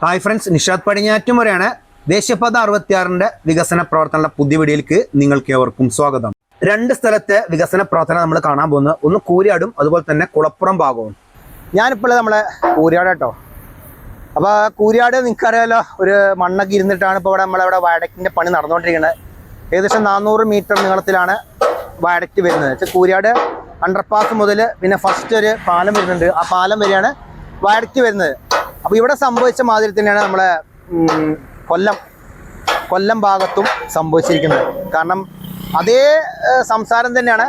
Hi friends Nishad പടിഞ്ഞാറ്റുമുറയാണ് ദേശീയപാത അറുപത്തിയാറിന്റെ വികസന പ്രവർത്തനങ്ങളുടെ പുതിയ വീഡിയോയിലേക്ക് നിങ്ങൾക്ക് ഏവർക്കും സ്വാഗതം. രണ്ട് സ്ഥലത്തെ വികസന പ്രവർത്തനം നമ്മൾ കാണാൻ പോകുന്നത്. ഒന്ന് കൂരിയാടും അതുപോലെ തന്നെ കുളപ്പുറം ഭാഗവും. ഞാനിപ്പോൾ നമ്മളെ കൂരിയാട് കേട്ടോ. അപ്പോൾ കൂരിയാട് നിങ്ങൾക്കറിയാലോ ഒരു മണ്ണൊക്കെ ഇരുന്നിട്ടാണ് ഇപ്പോൾ ഇവിടെ നമ്മളവിടെ വയഡക്റ്റിന്റെ പണി നടന്നുകൊണ്ടിരിക്കുന്നത് ഏകദേശം നാനൂറ് മീറ്റർ നീളത്തിലാണ് വയഡക്റ്റ് വരുന്നത്. കൂരിയാട് അണ്ടർപാസ് മുതൽ പിന്നെ ഫസ്റ്റ് ഒരു പാലം വരുന്നുണ്ട്. ആ പാലം വരെയാണ് വയഡക്റ്റ് വരുന്നത്. അപ്പോൾ ഇവിടെ സംഭവിച്ച മാതിരി തന്നെയാണ് നമ്മളെ കൊല്ലം കൊല്ലം ഭാഗത്തും സംഭവിച്ചിരിക്കുന്നത്. കാരണം അതേ സംസാരം തന്നെയാണ്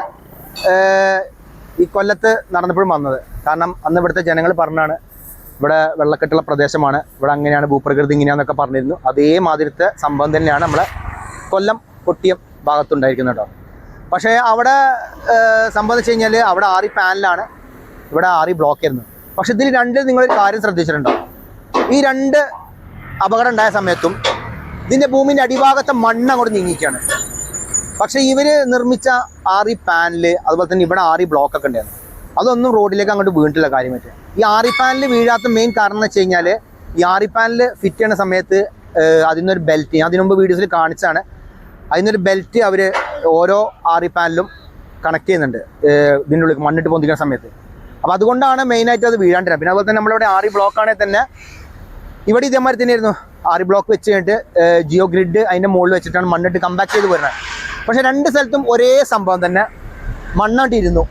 ഈ കൊല്ലത്ത് നടന്നപ്പോഴും വന്നത്. കാരണം അന്ന് ഇവിടുത്തെ ജനങ്ങൾ പറഞ്ഞാണ് ഇവിടെ വെള്ളക്കെട്ടുള്ള പ്രദേശമാണ് ഇവിടെ അങ്ങനെയാണ് ഭൂപ്രകൃതി ഇങ്ങനെയാന്നൊക്കെ പറഞ്ഞിരുന്നു. അതേ അതേമാതിരത്തെ സംഭവം തന്നെയാണ് നമ്മളെ കൊല്ലം കൊട്ടിയം ഭാഗത്തുണ്ടായിരിക്കുന്നത് കേട്ടോ. പക്ഷേ അവിടെ സംഭവം വെച്ച് അവിടെ ആറി പാനലാണ് ഇവിടെ ആറി ബ്ലോക്ക് ആയിരുന്നു പക്ഷെ ഇതിൽ രണ്ട് നിങ്ങൾ കാര്യം ശ്രദ്ധിച്ചിട്ടുണ്ടോ? ഈ രണ്ട് അപകടം ഉണ്ടായ സമയത്തും ഇതിന്റെ ഭൂമിന്റെ അടിഭാഗത്തെ മണ്ണ് അങ്ങോട്ട് നീങ്ങിക്കാണ് പക്ഷേ ഇവർ നിർമ്മിച്ച ആറി പാനൽ അതുപോലെ തന്നെ ഇവിടെ ആറി ബ്ലോക്ക് ഒക്കെ ഉണ്ടായിരുന്നു. അതൊന്നും റോഡിലേക്ക് അങ്ങോട്ട് വീണിട്ടില്ല കാര്യമായിട്ട്. ഈ ആറി പാനൽ വീഴാത്ത മെയിൻ കാരണം എന്ന് വെച്ച് കഴിഞ്ഞാൽ ഈ ആറി പാനൽ ഫിറ്റ് ചെയ്യുന്ന സമയത്ത് അതിനൊരു ബെൽറ്റ് ഞാൻ അതിനുമുമ്പ് വീഡിയോസിൽ കാണിച്ചാണ് അതിനൊരു ബെൽറ്റ് അവർ ഓരോ ആറി പാനലും കണക്ട് ചെയ്യുന്നുണ്ട്. ഇതിന്റെ ഉള്ളിൽ മണ്ണിട്ട് പൊന്തിക്കുന്ന സമയത്ത്. അപ്പോൾ അതുകൊണ്ടാണ് മെയിനായിട്ട് അത് വീഴാണ്ടിരുന്നത്. പിന്നെ അതുപോലെ തന്നെ നമ്മളിവിടെ ആറി ബ്ലോക്കാണെങ്കിൽ തന്നെ ഇവിടെ ഇതേമാതിരി തന്നെയായിരുന്നു. ആറ് ബ്ലോക്ക് വെച്ച് കഴിഞ്ഞിട്ട് ജിയോ ഗ്രിഡ് അതിന്റെ മുകളിൽ വെച്ചിട്ടാണ് മണ്ണിട്ട് കമ്പാക്ട് ചെയ്ത് വരുന്നത്. പക്ഷേ രണ്ട് സ്ഥലത്തും ഒരേ സംഭവം തന്നെ. മണ്ണാട്ടിയിരുന്നു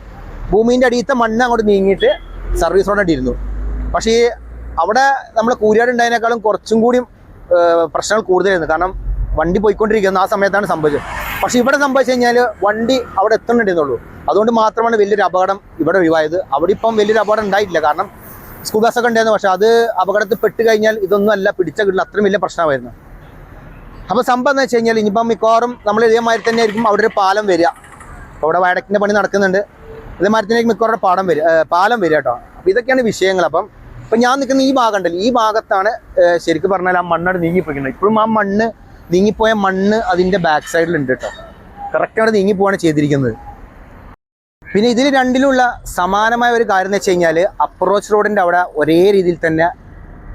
ഭൂമിന്റെ അടിയത്തെ മണ്ണ് അങ്ങോട്ട് നീങ്ങിയിട്ട് സർവീസ് റോഡ് ഇരുന്നു പക്ഷേ അവിടെ നമ്മൾ കൂരിയാട് ഉണ്ടായതിനേക്കാളും കുറച്ചും കൂടി പ്രശ്നങ്ങൾ കൂടുതലായിരുന്നു. കാരണം വണ്ടി പോയിക്കൊണ്ടിരിക്കുന്ന ആ സമയത്താണ് സംഭവിച്ചത്. പക്ഷേ ഇവിടെ സംഭവിച്ചു കഴിഞ്ഞാൽ വണ്ടി അവിടെ എത്തുന്നുണ്ടെന്നുള്ളൂ അതുകൊണ്ട് മാത്രമാണ് വലിയൊരു അപകടം ഇവിടെ ഒഴിവായത്. അവിടെ ഇപ്പം വലിയൊരു അപകടം ഉണ്ടായിട്ടില്ല. കാരണം സ്കൂൾ ബസ് ഒക്കെ ഉണ്ടായിരുന്നു പക്ഷെ അത് അപകടത്തിൽ പെട്ട് കഴിഞ്ഞാൽ ഇതൊന്നും അല്ല പിടിച്ച കിട്ടില്ല അത്രയും വലിയ പ്രശ്നമായിരുന്നു. അപ്പോൾ സംഭവം എന്ന് വെച്ച് കഴിഞ്ഞാൽ ഇനിയിപ്പം മിക്കവാറും നമ്മൾ ഇതേമാതിരി തന്നെ ആയിരിക്കും അവിടെ ഒരു പാലം വരിക. അവിടെ വയഡക്റ്റിന്റെ പണി നടക്കുന്നുണ്ട്. ഇതേമാതിരി തന്നെ മിക്കവാറും പാടം വരിക പാലം വരിക കേട്ടോ. അപ്പോൾ ഇതൊക്കെയാണ് വിഷയങ്ങൾ. അപ്പം ഇപ്പം ഞാൻ നിൽക്കുന്ന ഈ ഭാഗം ഉണ്ടല്ലോ ഈ ഭാഗത്താണ് ശരിക്കും പറഞ്ഞാൽ ആ മണ്ണോട് നീങ്ങിപ്പോയിക്കുന്നത് ഇപ്പോഴും ആ മണ്ണ് നീങ്ങിപ്പോയ മണ്ണ് അതിന്റെ ബാക്ക് സൈഡിലുണ്ട് കേട്ടോ. കറക്റ്റ് അവിടെ നീങ്ങിപ്പോവാണ് ചെയ്തിരിക്കുന്നത്. പിന്നെ ഇതിൽ രണ്ടിലുള്ള സമാനമായ ഒരു കാര്യം എന്ന് വെച്ച് കഴിഞ്ഞാൽ അപ്രോച്ച് റോഡിന്റെ അവിടെ ഒരേ രീതിയിൽ തന്നെ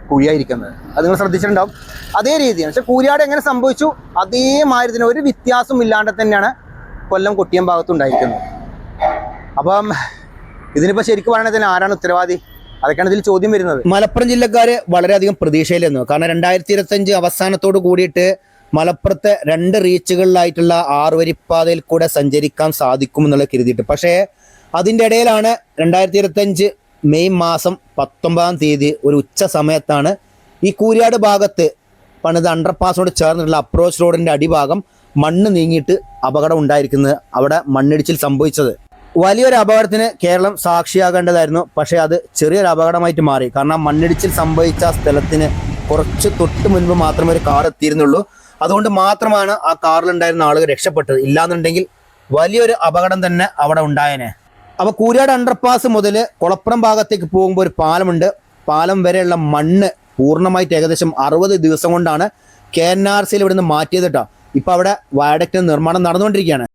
കുഴിയായിരിക്കുന്നത്. അത് നിങ്ങൾ ശ്രദ്ധിച്ചിട്ടുണ്ടാവും. അതേ രീതിയാണ്. പക്ഷെ കൂരിയാട് എങ്ങനെ സംഭവിച്ചു? അതേമാതിരി തന്നെ ഒരു വ്യത്യാസം ഇല്ലാണ്ട് തന്നെയാണ് കൊല്ലം കൊട്ടിയം ഭാഗത്തുണ്ടായിരിക്കുന്നത് അപ്പം ഇതിനിപ്പോൾ ശരിക്കും പറയണത് തന്നെ ആരാണ് ഉത്തരവാദി? അതൊക്കെയാണ് ഇതിൽ ചോദ്യം വരുന്നത്. മലപ്പുറം ജില്ലക്കാര് വളരെയധികം പ്രതീക്ഷയിലെന്നു. കാരണം രണ്ടായിരത്തി ഇരുപത്തഞ്ച് അവസാനത്തോട് കൂടിയിട്ട് മലപ്പുറത്തെ രണ്ട് റീച്ചുകളിലായിട്ടുള്ള ആറുവരിപ്പാതയിൽ കൂടെ സഞ്ചരിക്കാൻ സാധിക്കും എന്നുള്ള കരുതിയിട്ട്. പക്ഷേ അതിന്റെ ഇടയിലാണ് രണ്ടായിരത്തി ഇരുപത്തഞ്ച് മെയ് മാസം പത്തൊമ്പതാം തീയതി ഒരു ഉച്ച സമയത്താണ് ഈ കൂരിയാട് ഭാഗത്ത് പണിത് അണ്ടർപാസിനോട് ചേർന്നിട്ടുള്ള അപ്രോച്ച് റോഡിന്റെ അടിഭാഗം മണ്ണ് നീങ്ങിയിട്ട് അപകടം ഉണ്ടായിരിക്കുന്നത് അവിടെ മണ്ണിടിച്ചിൽ സംഭവിച്ചത്. വലിയൊരു അപകടത്തിന് കേരളം സാക്ഷിയാകേണ്ടതായിരുന്നു. പക്ഷേ അത് ചെറിയൊരു അപകടമായിട്ട് മാറി. കാരണം മണ്ണിടിച്ചിൽ സംഭവിച്ച സ്ഥലത്തിന് കുറച്ച് തൊട്ട് മുൻപ് മാത്രമേ ഒരു കാർ എത്തിയിരുന്നുള്ളൂ. അതുകൊണ്ട് മാത്രമാണ് ആ കാറിലുണ്ടായിരുന്ന ആളുകൾ രക്ഷപ്പെട്ടത്. ഇല്ലാന്നുണ്ടെങ്കിൽ വലിയൊരു അപകടം തന്നെ അവിടെ ഉണ്ടായേനെ. അപ്പോൾ കൂരിയാട് അണ്ടർപാസ് മുതൽ കുളപ്പുറം ഭാഗത്തേക്ക് പോകുമ്പോൾ ഒരു പാലമുണ്ട്. പാലം വരെയുള്ള മണ്ണ് പൂർണമായിട്ട് ഏകദേശം അറുപത് ദിവസം കൊണ്ടാണ് കെ എൻ ആർ സിയിൽ ഇവിടുന്ന് മാറ്റിയത് കേട്ടോ ഇപ്പോൾ അവിടെ വയഡക്റ്റ് നിർമ്മാണം നടന്നുകൊണ്ടിരിക്കുകയാണ്.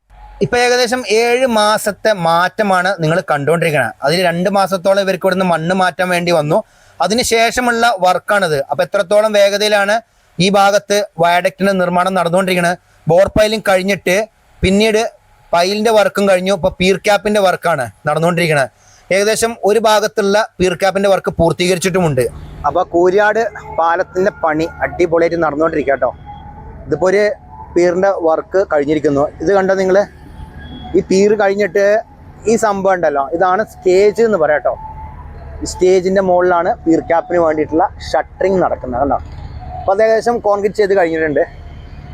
ഇപ്പോൾ ഏകദേശം ഏഴ് മാസത്തെ മാറ്റമാണ് നിങ്ങൾ കണ്ടുകൊണ്ടിരിക്കുന്നത് അതിൽ രണ്ട് മാസത്തോളം ഇവർക്ക് ഇവിടുന്ന് മണ്ണ് മാറ്റാൻ വേണ്ടി വന്നു. അതിനുശേഷമുള്ള വർക്കാണിത് അപ്പോൾ എത്രത്തോളം വേഗതയിലാണ് ഈ ഭാഗത്ത് വയഡക്റ്റിന്റെ നിർമ്മാണം നടന്നുകൊണ്ടിരിക്കുന്നത് ബോർ പൈലിംഗ് കഴിഞ്ഞിട്ട് പിന്നീട് പൈലിന്റെ വർക്കും കഴിഞ്ഞു. ഇപ്പൊ പീർ ക്യാപ്പിന്റെ വർക്കാണ് നടന്നുകൊണ്ടിരിക്കുന്നത് ഏകദേശം ഒരു ഭാഗത്തുള്ള പീർ ക്യാപ്പിന്റെ വർക്ക് പൂർത്തീകരിച്ചിട്ടുമുണ്ട്. അപ്പൊ കൂരിയാട് പാലത്തിന്റെ പണി അടിപൊളിയായിട്ട് നടന്നുകൊണ്ടിരിക്കുക കേട്ടോ ഇതിപ്പോ ഒരു പീറിന്റെ വർക്ക് കഴിഞ്ഞിരിക്കുന്നു. ഇത് കണ്ടോ നിങ്ങൾ? ഈ പീർ കഴിഞ്ഞിട്ട് ഈ സംഭവം ഉണ്ടല്ലോ. ഇതാണ് സ്റ്റേജ് എന്ന് പറയാം സ്റ്റേജിന്റെ മുകളിലാണ് പീർ ക്യാപ്പിന് വേണ്ടിയിട്ടുള്ള ഷട്ടറിങ് നടക്കുന്നത് കണ്ടോ? അപ്പോൾ അത് ഏകദേശം കോൺക്രീറ്റ് ചെയ്ത് കഴിഞ്ഞിട്ടുണ്ട്.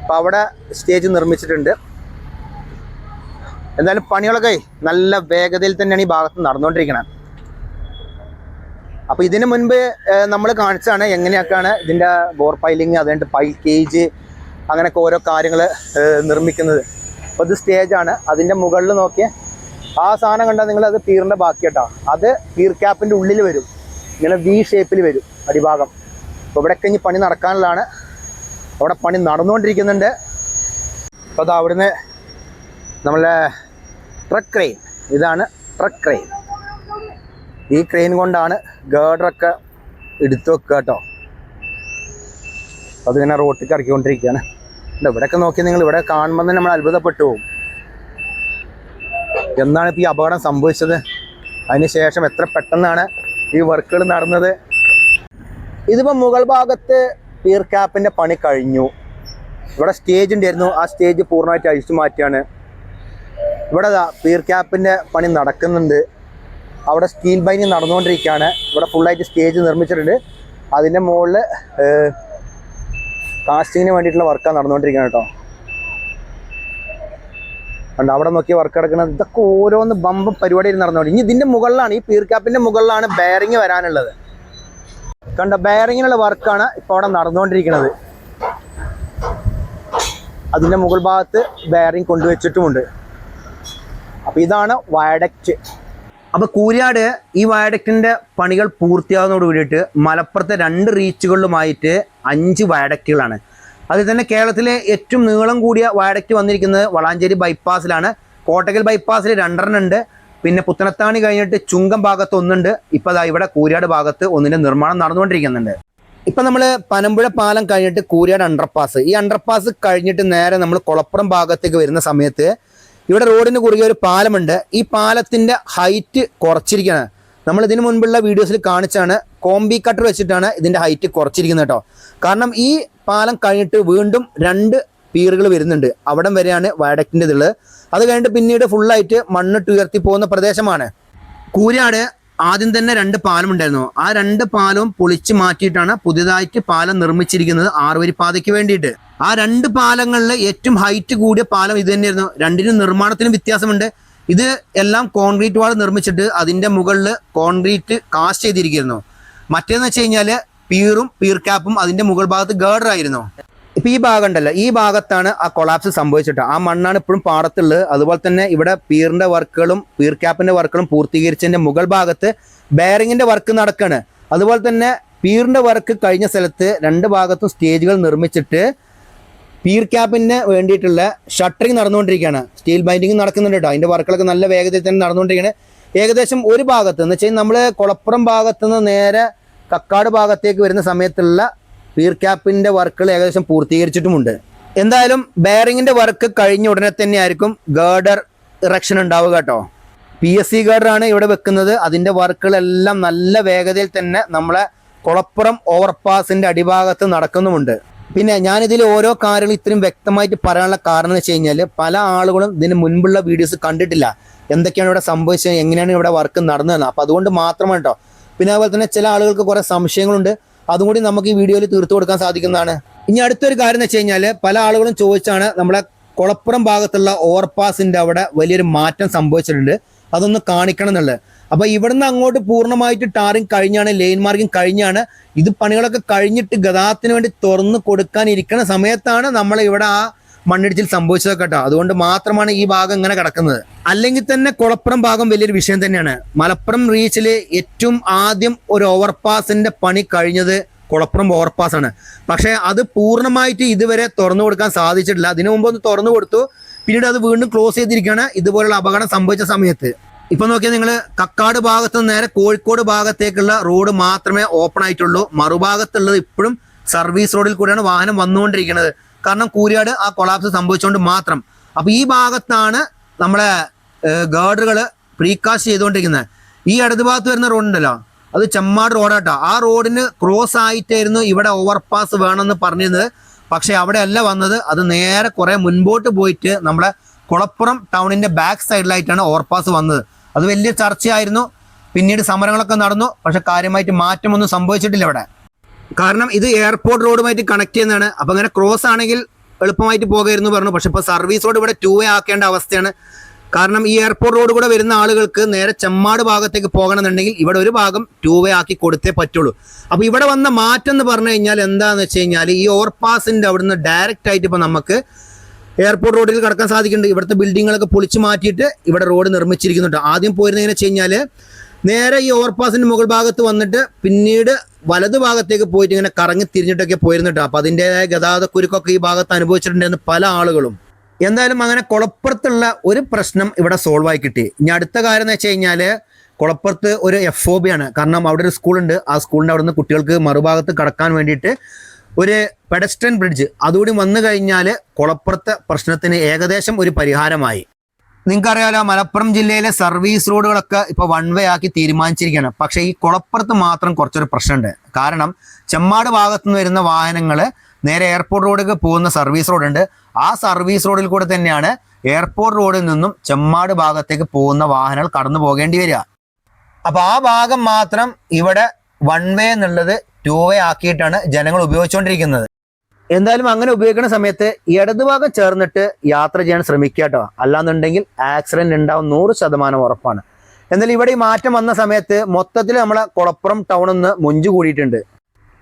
അപ്പോൾ അവിടെ സ്റ്റേജ് നിർമ്മിച്ചിട്ടുണ്ട്. എന്തായാലും പണികളൊക്കെ നല്ല വേഗതയിൽ തന്നെയാണ് ഈ ഭാഗത്ത് നടന്നുകൊണ്ടിരിക്കുന്നത് അപ്പോൾ ഇതിന് മുൻപ് നമ്മൾ കാണിച്ചാണ് എങ്ങനെയൊക്കെയാണ് ഇതിന്റെ ബോർ പൈലിങ് അതുകൊണ്ട് പൈ കേജ് അങ്ങനെയൊക്കെ ഓരോ കാര്യങ്ങൾ നിർമ്മിക്കുന്നത്. അപ്പോൾ ഇത് സ്റ്റേജാണ് അതിന്റെ മുകളിൽ നോക്കിയ ആ സാധനം കണ്ടാൽ നിങ്ങൾ അത് പീറിന്റെ ബാക്കി കേട്ടോ അത് പീർ ക്യാപ്പിന്റെ ഉള്ളിൽ വരും. ഇങ്ങനെ വി ഷേപ്പിൽ വരും അടിഭാഗം. അപ്പോൾ ഇവിടെയൊക്കെ ഇനി പണി നടക്കാനുള്ളതാണ്. അവിടെ പണി നടന്നുകൊണ്ടിരിക്കുന്നുണ്ട്. അപ്പോൾ അത് അവിടുന്ന് നമ്മളെ ട്രക്ക് ക്രെയിൻ ഇതാണ് ട്രക്ക് ക്രെയിൻ ഈ ക്രെയിൻ കൊണ്ടാണ് ഗേഡറൊക്കെ എടുത്തു വെക്കുക കേട്ടോ. അതിങ്ങനെ റോട്ടിലേക്ക് ഇറക്കിക്കൊണ്ടിരിക്കുകയാണ്. അല്ല ഇവിടെയൊക്കെ നോക്കി നിങ്ങൾ ഇവിടെ കാണുമ്പോൾ തന്നെ നമ്മൾ അത്ഭുതപ്പെട്ടു പോകും. എന്നാണ് ഇപ്പോൾ ഈ അപകടം സംഭവിച്ചത്? അതിന് ശേഷം എത്ര പെട്ടെന്നാണ് ഈ വർക്കുകൾ നടന്നത്? ഇതിപ്പോൾ മുകൾ ഭാഗത്ത് പീർ ക്യാപ്പിന്റെ പണി കഴിഞ്ഞു. ഇവിടെ സ്റ്റേജ് ഉണ്ടായിരുന്നു. ആ സ്റ്റേജ് പൂർണമായിട്ട് അഴിച്ചു മാറ്റിയാണ്. ഇവിടെ പീർ ക്യാപ്പിന്റെ പണി നടക്കുന്നുണ്ട്. അവിടെ സ്റ്റീൽ ബൈനിങ് നടന്നുകൊണ്ടിരിക്കുകയാണ്. ഇവിടെ ഫുള്ളായിട്ട് സ്റ്റേജ് നിർമ്മിച്ചിട്ടുണ്ട്. അതിന്റെ മുകളിൽ കാസ്റ്റിങ്ങിന് വേണ്ടിയിട്ടുള്ള വർക്കാണ് നടന്നുകൊണ്ടിരിക്കുകയാണ് കേട്ടോ. അണ്ട് അവിടെ നോക്കി വർക്ക് കിടക്കുന്നത് ഇതൊക്കെ ഓരോന്ന് ബമ്പ് പരിപാടിയിൽ നടന്നുകൊണ്ട്. ഇനി ഇതിന്റെ മുകളിലാണ് ഈ പീർ ക്യാപ്പിന്റെ മുകളിലാണ് ബെയറിങ് വരാനുള്ളത്. കണ്ട ബെയറിങ്ങിനുള്ള വർക്കാണ് ഇപ്പോൾ അവിടെ നടന്നുകൊണ്ടിരിക്കുന്നത്. അതിന്റെ മുകൾ ഭാഗത്ത് ബെയറിങ് കൊണ്ടുവച്ചിട്ടുമുണ്ട്. അപ്പോൾ ഇതാണ് വയഡക്റ്റ് അപ്പോൾ കൂരിയാട് ഈ വയഡക്റ്റിന്റെ പണികൾ പൂർത്തിയാകുന്നതോട് കൂടിയിട്ട് മലപ്പുറത്തെ രണ്ട് റീച്ചുകളിലുമായിട്ട് അഞ്ച് വയഡക്റ്റുകളാണ് അതിൽ തന്നെ കേരളത്തിലെ ഏറ്റവും നീളം കൂടിയ വയഡക്റ്റ് വന്നിരിക്കുന്നത് വളാഞ്ചേരി ബൈപ്പാസിലാണ് കോട്ടക്കൽ ബൈപ്പാസിൽ രണ്ടെണ്ണം ഉണ്ട്. പിന്നെ പുത്തനത്താണി കഴിഞ്ഞിട്ട് ചുങ്കം ഭാഗത്ത് ഒന്നുണ്ട്. ഇപ്പൊ അതാ ഇവിടെ കൂരിയാട് ഭാഗത്ത് ഒന്നിന്റെ നിർമ്മാണം നടന്നുകൊണ്ടിരിക്കുന്നുണ്ട്. ഇപ്പൊ നമ്മൾ പനമ്പുഴ പാലം കഴിഞ്ഞിട്ട് കൂരിയാട് അണ്ടർപാസ് ഈ അണ്ടർപാസ് കഴിഞ്ഞിട്ട് നേരെ നമ്മൾ കുളപ്പുറം ഭാഗത്തേക്ക് വരുന്ന സമയത്ത് ഇവിടെ റോഡിന് കുറുകെ ഒരു പാലമുണ്ട്. ഈ പാലത്തിന്റെ ഹൈറ്റ് കുറച്ചിരിക്കുകയാണ്. നമ്മൾ ഇതിനു മുൻപുള്ള വീഡിയോസിൽ കാണിച്ചാണ് കോംബി കട്ടർ വെച്ചിട്ടാണ് ഇതിന്റെ ഹൈറ്റ് കുറച്ചിരിക്കുന്നത് കേട്ടോ. കാരണം ഈ പാലം കഴിഞ്ഞിട്ട് വീണ്ടും രണ്ട് പീറുകൾ വരുന്നുണ്ട്. അവിടം വരെയാണ് വയഡക്റ്റിന്റെ ഇതുള്ളത് അത് കഴിഞ്ഞിട്ട് പിന്നീട് ഫുള്ളായിട്ട് മണ്ണിട്ട് ഉയർത്തി പോകുന്ന പ്രദേശമാണ്. കൂരാട് ആദ്യം തന്നെ രണ്ട് പാലം ഉണ്ടായിരുന്നു. ആ രണ്ട് പാലവും പൊളിച്ച് മാറ്റിയിട്ടാണ് പുതിയതായിട്ട് പാലം നിർമ്മിച്ചിരിക്കുന്നത് ആറുവരിപ്പാതയ്ക്ക് വേണ്ടിയിട്ട്. ആ രണ്ട് പാലങ്ങളിൽ ഏറ്റവും ഹൈറ്റ് കൂടിയ പാലം ഇത് തന്നെയായിരുന്നു. രണ്ടിനും നിർമ്മാണത്തിനും വ്യത്യാസമുണ്ട്. ഇത് എല്ലാം കോൺക്രീറ്റ് വാൾ നിർമ്മിച്ചിട്ട് അതിന്റെ മുകളിൽ കോൺക്രീറ്റ് കാസ്റ്റ് ചെയ്തിരിക്കുന്നു. മറ്റേന്ന് വെച്ച് കഴിഞ്ഞാൽ പീറും പീർ ക്യാപ്പും അതിന്റെ മുകൾ ഭാഗത്ത് ഗേർഡർ ആയിരുന്നു. ഇപ്പൊ ഈ ഭാഗം ഉണ്ടല്ലോ ഈ ഭാഗത്താണ് ആ കൊളാപ്സ് സംഭവിച്ചിട്ട്. ആ മണ്ണാണ് ഇപ്പോഴും പാടത്തുള്ളത്. അതുപോലെ തന്നെ ഇവിടെ പീറിന്റെ വർക്കുകളും പീർ ക്യാപ്പിന്റെ വർക്കുകളും പൂർത്തീകരിച്ചതിന്റെ മുകൾ ഭാഗത്ത് ബാരിങ്ങിന്റെ വർക്ക് നടക്കാണ്. അതുപോലെ തന്നെ പീറിന്റെ വർക്ക് കഴിഞ്ഞ സ്ഥലത്ത് രണ്ട് ഭാഗത്തും സ്റ്റേജുകൾ നിർമ്മിച്ചിട്ട് പീർ ക്യാപ്പിന് വേണ്ടിയിട്ടുള്ള ഷട്ടറിങ് നടന്നുകൊണ്ടിരിക്കുകയാണ്. സ്റ്റീൽ ബൈൻഡിങ് നടക്കുന്നുണ്ട് കേട്ടോ അതിന്റെ വർക്കുകളൊക്കെ നല്ല വേഗതയിൽ തന്നെ നടന്നുകൊണ്ടിരിക്കുകയാണ്. ഏകദേശം ഒരു ഭാഗത്ത് എന്ന് വെച്ചാൽ നമ്മൾ കൊളപ്പുറം ഭാഗത്ത് നിന്ന് നേരെ കക്കാട് ഭാഗത്തേക്ക് വരുന്ന സമയത്തുള്ള പീർ ക്യാപ്പിന്റെ വർക്കുകൾ ഏകദേശം പൂർത്തീകരിച്ചിട്ടുമുണ്ട്. എന്തായാലും ബെയറിങ്ങിന്റെ വർക്ക് കഴിഞ്ഞ ഉടനെ തന്നെ ആയിരിക്കും ഗേർഡർ ഇറക്ഷൻ ഉണ്ടാവുക കേട്ടോ. പി എസ് സി ഗേർഡറാണ് ഇവിടെ വെക്കുന്നത്. അതിന്റെ വർക്കുകളെല്ലാം നല്ല വേഗതയിൽ തന്നെ നമ്മളെ കുളപ്പുറം ഓവർപാസിന്റെ അടിഭാഗത്ത് നടക്കുന്നുമുണ്ട്. പിന്നെ ഞാനിതിൽ ഓരോ കാര്യങ്ങളും ഇത്രയും വ്യക്തമായിട്ട് പറയാനുള്ള കാരണം എന്ന് വെച്ച് കഴിഞ്ഞാൽ പല ആളുകളും ഇതിന് മുൻപുള്ള വീഡിയോസ് കണ്ടിട്ടില്ല. എന്തൊക്കെയാണ് ഇവിടെ സംഭവിച്ചത്? എങ്ങനെയാണ് ഇവിടെ വർക്ക് നടന്നതെന്ന്? അപ്പം അതുകൊണ്ട് മാത്രമാണ് കേട്ടോ. പിന്നെ അതുപോലെ തന്നെ ചില ആളുകൾക്ക് കുറേ സംശയങ്ങളുണ്ട്. അതും കൂടി നമുക്ക് ഈ വീഡിയോയിൽ തീർത്തു കൊടുക്കാൻ സാധിക്കുന്നതാണ്. ഇനി അടുത്തൊരു കാര്യം എന്ന് വെച്ച് കഴിഞ്ഞാൽ പല ആളുകളും ചോദിച്ചാണ് നമ്മളെ കുളപ്പുറം ഭാഗത്തുള്ള ഓവർപാസിന്റെ അവിടെ വലിയൊരു മാറ്റം സംഭവിച്ചിട്ടുണ്ട്. അതൊന്ന് കാണിക്കണം എന്നുള്ളത്. അപ്പൊ ഇവിടുന്ന് അങ്ങോട്ട് പൂർണമായിട്ട് ടാറിങ് കഴിഞ്ഞാണ് ലൈൻ മാർക്കിംഗ് കഴിഞ്ഞാണ്. ഇത് പണികളൊക്കെ കഴിഞ്ഞിട്ട് ഗതാഗതത്തിന് വേണ്ടി തുറന്നു കൊടുക്കാൻ ഇരിക്കുന്ന സമയത്താണ് നമ്മൾ ഇവിടെ ആ മണ്ണിടിച്ചിൽ സംഭവിച്ചത് കേട്ടോ. അതുകൊണ്ട് മാത്രമാണ് ഈ ഭാഗം ഇങ്ങനെ കിടക്കുന്നത്. അല്ലെങ്കിൽ തന്നെ കുളപ്പുറം ഭാഗം വലിയൊരു വിഷയം തന്നെയാണ്. മലപ്പുറം റീച്ചിൽ ഏറ്റവും ആദ്യം ഒരു ഓവർപാസിന്റെ പണി കഴിഞ്ഞത് കുളപ്പുറം ഓവർപാസ് ആണ്. പക്ഷേ അത് പൂർണമായിട്ട് ഇതുവരെ തുറന്നു കൊടുക്കാൻ സാധിച്ചിട്ടില്ല. അതിനു മുമ്പ് ഒന്ന് തുറന്നു കൊടുത്തു. പിന്നീട് അത് വീണ്ടും ക്ലോസ് ചെയ്തിരിക്കുകയാണ് ഇതുപോലുള്ള അപകടം സംഭവിച്ച സമയത്ത്. ഇപ്പൊ നോക്കിയാൽ നിങ്ങൾ കക്കാട് ഭാഗത്ത് നേരെ കോഴിക്കോട് ഭാഗത്തേക്കുള്ള റോഡ് മാത്രമേ ഓപ്പൺ ആയിട്ടുള്ളൂ. മറുഭാഗത്തുള്ളത് ഇപ്പോഴും സർവീസ് റോഡിൽ കൂടെയാണ് വാഹനം വന്നുകൊണ്ടിരിക്കുന്നത്. കാരണം കൂരിയാട് ആ കൊളാപ്സ് സംഭവിച്ചുകൊണ്ട് മാത്രം. അപ്പൊ ഈ ഭാഗത്താണ് നമ്മളെ ഗാർഡുകൾ പ്രീകാസ്റ്റ് ചെയ്തുകൊണ്ടിരിക്കുന്നത് ഈ ഇടത് ഭാഗത്ത് വരുന്ന റോഡ് ഉണ്ടല്ലോ? അത് ചെമ്മാട് റോഡാട്ടോ. ആ റോഡിന് ക്രോസ് ആയിട്ടായിരുന്നു ഇവിടെ ഓവർപാസ് വേണമെന്ന് പറഞ്ഞിരുന്നത്. പക്ഷെ അവിടെ അല്ല വന്നത്. അത് നേരെ കുറെ മുൻപോട്ട് പോയിട്ട് നമ്മളെ കുളപ്പുറം ടൗണിന്റെ ബാക്ക് സൈഡിലായിട്ടാണ് ഓവർപാസ് വന്നത്. അത് വലിയ ചർച്ചയായിരുന്നു. പിന്നീട് സമരങ്ങളൊക്കെ നടന്നു. പക്ഷെ കാര്യമായിട്ട് മാറ്റമൊന്നും സംഭവിച്ചിട്ടില്ല ഇവിടെ. കാരണം ഇത് എയർപോർട്ട് റോഡുമായിട്ട് കണക്ട് ചെയ്യുന്നതാണ്. അപ്പൊ അങ്ങനെ ക്രോസ് ആണെങ്കിൽ എളുപ്പമായിട്ട് പോകായിരുന്നു പറഞ്ഞു. പക്ഷെ ഇപ്പൊ സർവീസ് റോഡ് ഇവിടെ ടൂ വേ ആക്കേണ്ട അവസ്ഥയാണ്. കാരണം ഈ എയർപോർട്ട് റോഡ് കൂടെ വരുന്ന ആളുകൾക്ക് നേരെ ചെമ്മാട് ഭാഗത്തേക്ക് പോകണമെന്നുണ്ടെങ്കിൽ ഇവിടെ ഒരു ഭാഗം ടൂ വേ ആക്കി കൊടുത്തേ പറ്റുള്ളൂ. അപ്പൊ ഇവിടെ വന്ന മാറ്റം എന്ന് പറഞ്ഞു കഴിഞ്ഞാൽ എന്താന്ന് വെച്ച് കഴിഞ്ഞാൽ ഈ ഓവർപാസിന്റെ അവിടുന്ന് ഡയറക്റ്റ് ആയിട്ട് ഇപ്പൊ നമുക്ക് എയർപോർട്ട് റോഡിൽ കടക്കാൻ സാധിക്കുന്നുണ്ട്. ഇവിടുത്തെ ബിൽഡിങ്ങുകളൊക്കെ പൊളിച്ചു മാറ്റിയിട്ട് ഇവിടെ റോഡ് നിർമ്മിച്ചിരിക്കുന്നുണ്ട്. ആദ്യം പോയിരുന്നതെന്ന് വെച്ച് കഴിഞ്ഞാൽ നേരെ ഈ ഓവർപാസിന്റെ മുകൾ ഭാഗത്ത് വന്നിട്ട് പിന്നീട് വലതു ഭാഗത്തേക്ക് പോയിട്ട് ഇങ്ങനെ കറങ്ങി തിരിഞ്ഞിട്ടൊക്കെ പോയിരുന്നിട്ടോ അപ്പൊ അതിന്റെതായ ഗതാഗത കുരുക്കൊക്കെ ഈ ഭാഗത്ത് അനുഭവിച്ചിട്ടുണ്ടെന്ന് പല ആളുകളും. എന്തായാലും അങ്ങനെ കുളപ്പുറത്തുള്ള ഒരു പ്രശ്നം ഇവിടെ സോൾവ് ആയി കിട്ടി. ഇനി അടുത്ത കാര്യം എന്ന് വെച്ച് കഴിഞ്ഞാൽ കുളപ്പുറത്ത് ഒരു എഫ് ഒ ബി ആണ്. കാരണം അവിടെ ഒരു സ്കൂളുണ്ട് ആ സ്കൂളിന്റെ അവിടെ നിന്ന് കുട്ടികൾക്ക് മറുഭാഗത്ത് കടക്കാൻ വേണ്ടിയിട്ട് ഒരു പെഡസ്റ്റൻ ബ്രിഡ്ജ് അതുകൂടി വന്നു കഴിഞ്ഞാൽ കുളപ്പുറത്തെ പ്രശ്നത്തിന് ഏകദേശം ഒരു പരിഹാരമായി. നിങ്ങൾക്കറിയാലോ മലപ്പുറം ജില്ലയിലെ സർവീസ് റോഡുകളൊക്കെ ഇപ്പോൾ വൺ വേ ആക്കി തീരുമാനിച്ചിരിക്കുകയാണ്. പക്ഷേ ഈ കുളപ്പുറത്ത് മാത്രം കുറച്ചൊരു പ്രശ്നമുണ്ട്. കാരണം ചെമ്മാട് ഭാഗത്തു നിന്ന് വരുന്ന വാഹനങ്ങൾ നേരെ എയർപോർട്ട് റോഡിലേക്ക് പോകുന്ന സർവീസ് റോഡുണ്ട് ആ സർവീസ് റോഡിൽ കൂടെ തന്നെയാണ് എയർപോർട്ട് റോഡിൽ നിന്നും ചെമ്മാട് ഭാഗത്തേക്ക് പോകുന്ന വാഹനങ്ങൾ കടന്നു പോകേണ്ടി വരിക. അപ്പൊ ആ ഭാഗം മാത്രം ഇവിടെ വൺ വേ എന്നുള്ളത് ടു വേ ആക്കിയിട്ടാണ് ജനങ്ങൾ ഉപയോഗിച്ചുകൊണ്ടിരിക്കുന്നത്. എന്തായാലും അങ്ങനെ ഉപയോഗിക്കുന്ന സമയത്ത് ഇടതുഭാഗം ചേർന്നിട്ട് യാത്ര ചെയ്യാൻ ശ്രമിക്കുക കേട്ടോ. അല്ലാന്നുണ്ടെങ്കിൽ ആക്സിഡന്റ് ഉണ്ടാവും നൂറ് ശതമാനം ഉറപ്പാണ്. എന്നാൽ ഇവിടെ ഈ മാറ്റം വന്ന സമയത്ത് മൊത്തത്തിൽ നമ്മളെ കുളപ്പുറം ടൗണിൽ നിന്ന് മുഞ്ചു കൂടിയിട്ടുണ്ട്.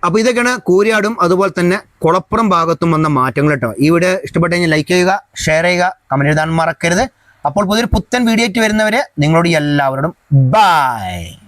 അപ്പൊ ഇതൊക്കെയാണ് കൂരിയാടും അതുപോലെ തന്നെ കുളപ്പുറം ഭാഗത്തും വന്ന മാറ്റങ്ങൾ കേട്ടോ. ഈ വീഡിയോ ഇഷ്ടപ്പെട്ടു കഴിഞ്ഞാൽ ലൈക്ക് ചെയ്യുക ഷെയർ ചെയ്യുക കമന്റ് എഴുതാൻ മറക്കരുത്. അപ്പോൾ പുതിയൊരു പുത്തൻ വീഡിയോ ആയിട്ട് വരുന്നവരെ നിങ്ങളോട് എല്ലാവരോടും ബൈ